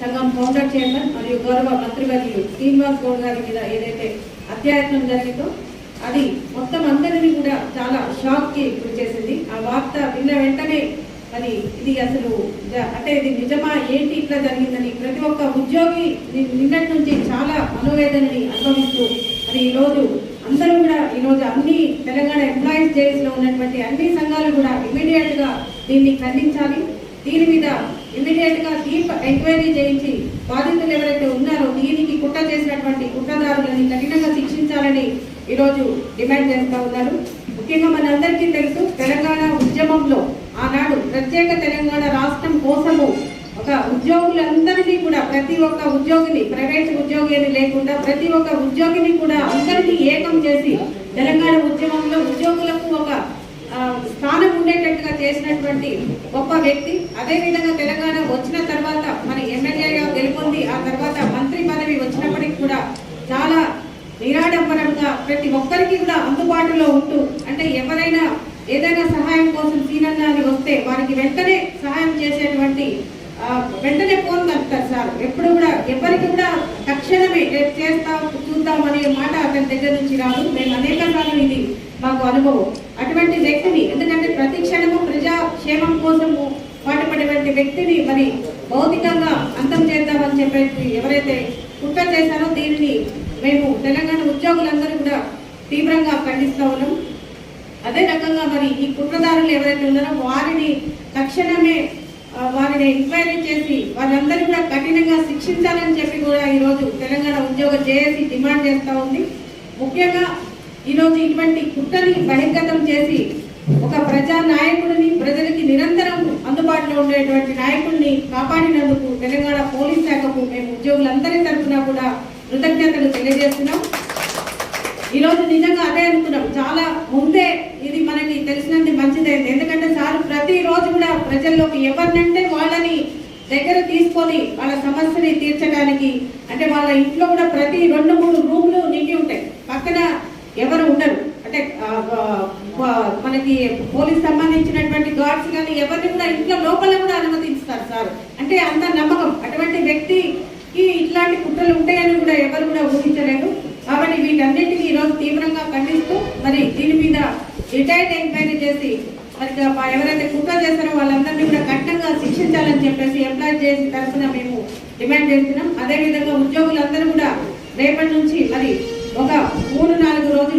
సంఘం founder chairman మరియు గౌరవ మంత్రివర్యులు శ్రీనివాస్ గౌడ్ గారి మీద ఏదైతే అత్యాయత్నం జరిగిందో అది మొత్తం అందరినీ కూడా చాలా షాక్కి గురి చేసింది. ఆ వార్త విన్న వెంటనే మరి ఇది అసలు అంటే ఇది నిజమా ఏంటి ఇట్లా జరిగిందని ప్రతి ఒక్క ఉద్యోగి నిన్నటి నుంచి చాలా మనోవేదనని అనుభవిస్తూ మరి ఈ రోజు అందరూ కూడా ఈ రోజు అన్ని తెలంగాణ ఎంప్లాయీస్ డేస్లో ఉన్నటువంటి అన్ని సంఘాలు కూడా ఇమీడియట్గా దీన్ని ఖండించాలి. దీని మీద ఇమీడియట్గా డీప్ ఎంక్వైరీ చేయించి బాధితులు ఎవరైతే ఉన్నారో దీనికి కుట్ర చేసినటువంటి కుట్రదారులని కఠినంగా శిక్షించాలని ఈరోజు డిమాండ్ చేస్తూ ఉన్నారు. ముఖ్యంగా మనందరికీ తెలుసు తెలంగాణ ఉద్యమంలో ఆనాడు ప్రత్యేక తెలంగాణ రాష్ట్రం కోసము ఒక ఉద్యోగులందరినీ కూడా ప్రతి ఒక్క ఉద్యోగిని ప్రైవేట్ ఉద్యోగి అని లేకుండా ప్రతి ఒక్క ఉద్యోగిని కూడా అందరినీ ఏకం చేసి తెలంగాణ ఉద్యమంలో ఉద్యోగులకు ఒక ఉండేటట్టుగా చేసినటువంటి గొప్ప వ్యక్తి. అదేవిధంగా తెలంగాణ వచ్చిన తర్వాత మన ఎమ్మెల్యేగా గెలుపొంది ఆ తర్వాత మంత్రి పదవి వచ్చినప్పటికి కూడా చాలా నిరాడంబరంగా ప్రతి ఒక్కరికి కూడా అందుబాటులో ఉంటూ అంటే ఎవరైనా ఏదైనా సహాయం కోసం సీనన్న వస్తే వారికి వెంటనే సహాయం చేసేటువంటి వెంటనే ఫోన్ కలుపుతారు సార్. ఎప్పుడు కూడా ఎవరికి కూడా తక్షణమే చేస్తాం చూద్దాం అనే మాట అతని దగ్గర నుంచి రాదు. మేము అనేక సార్లు మాకు అనుభవం. అటువంటి వ్యక్తిని ఎందుకంటే ప్రతి క్షణము ప్రజాక్షేమం కోసము పాటుపడేటువంటి వ్యక్తిని మరి భౌతికంగా అంతం చేద్దామని చెప్పేసి ఎవరైతే కుట్ర చేశారో దీనిని మేము తెలంగాణ ఉద్యోగులందరూ కూడా తీవ్రంగా ఖండిస్తూ ఉన్నాం. అదే రకంగా మరి ఈ కుట్రదారులు ఎవరైతే ఉన్నారో వారిని తక్షణమే వారిని ఎంక్వైరీ చేసి వారందరూ కూడా కఠినంగా శిక్షించాలని చెప్పి కూడా ఈరోజు తెలంగాణ ఉద్యోగ జేఏసీ డిమాండ్ చేస్తూ ఉంది. ముఖ్యంగా ఈరోజు ఇటువంటి కుట్రని బహిర్గతం చేసి ఒక ప్రజా నాయకుడిని ప్రజలకి నిరంతరం అందుబాటులో ఉండేటువంటి నాయకుడిని కాపాడినందుకు తెలంగాణ పోలీస్ శాఖకు మేము ఉద్యోగులందరి తరఫున కూడా కృతజ్ఞతలు తెలియజేస్తున్నాం. ఈరోజు నిజంగా అదే అనుకున్నాం. చాలా ముందే ఇది మనకి తెలిసినంత మంచిదైంది. ఎందుకంటే సార్ ప్రతిరోజు కూడా ప్రజల్లోకి ఎవరినంటే వాళ్ళని దగ్గర తీసుకొని వాళ్ళ సమస్యని తీర్చడానికి అంటే వాళ్ళ ఇంట్లో కూడా ప్రతి రెండు మూడు రూమ్లు నిండి ఉంటాయి పక్కన ఎవరు ఉండరు అంటే ఆ, ఆ, మనకి పోలీస్ సంబంధించినటువంటి గార్డ్స్ కానీ ఎవరిని కూడా ఇంట్లో లోపల కూడా అనుమతిస్తారు సార్. అంటే అంత నమ్మకం. అటువంటి వ్యక్తికి ఇట్లాంటి కుట్రలు ఉంటాయని కూడా ఎవరు కూడా ఊహించలేదు. కాబట్టి వీటన్నింటినీ ఈరోజు తీవ్రంగా ఖండిస్తూ మరి దీని మీద రిటైర్డ్ ఎంక్వైరీ చేసి మరి ఎవరైతే కుట్ర చేస్తారో వాళ్ళందరినీ కూడా కఠినంగా శిక్షించాలని చెప్పేసి ఎంప్లాయ్ చేసి తరఫున మేము డిమాండ్ చేస్తున్నాం. అదేవిధంగా ఉద్యోగులందరూ కూడా రేపటి నుంచి మరి ఒక మూడు నాలుగు రోజులు